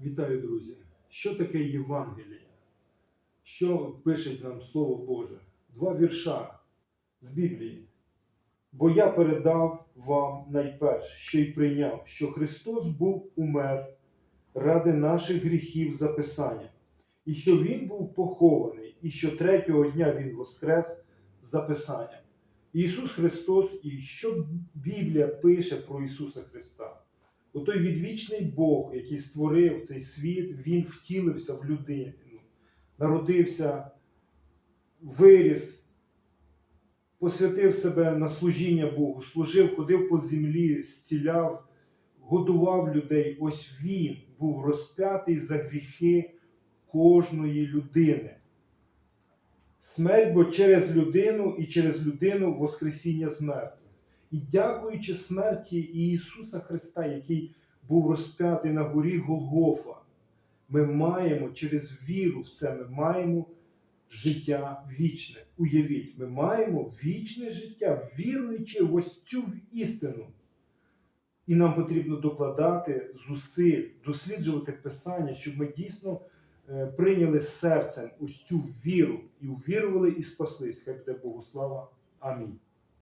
Вітаю, друзі! Що таке Євангеліє? Що пише нам Слово Боже? Два вірша з Біблії. Бо я передав вам найперше, що й прийняв, що Христос був умер ради наших гріхів за Писанням, і що Він був похований, і що третього дня Він воскрес за Писанням. Ісус Христос, і що Біблія пише про Ісуса Христа? Отой відвічний Бог, який створив цей світ, Він втілився в людину, народився, виріс, посвятив себе на служіння Богу, служив, ходив по землі, зціляв, годував людей. Ось Він був розп'ятий за гріхи кожної людини. Смерть, бо через людину і через людину Воскресіння з мертвих. І дякуючи смерті Ісуса Христа, який був розп'ятий на горі Голгофа, ми маємо через віру в це, ми маємо життя вічне. Уявіть, ми маємо вічне життя, віруючи в ось цю істину. І нам потрібно докладати зусиль, досліджувати Писання, щоб ми дійсно е, прийняли серцем ось цю віру і увірували і спаслись. Хай буде Богу слава. Амінь.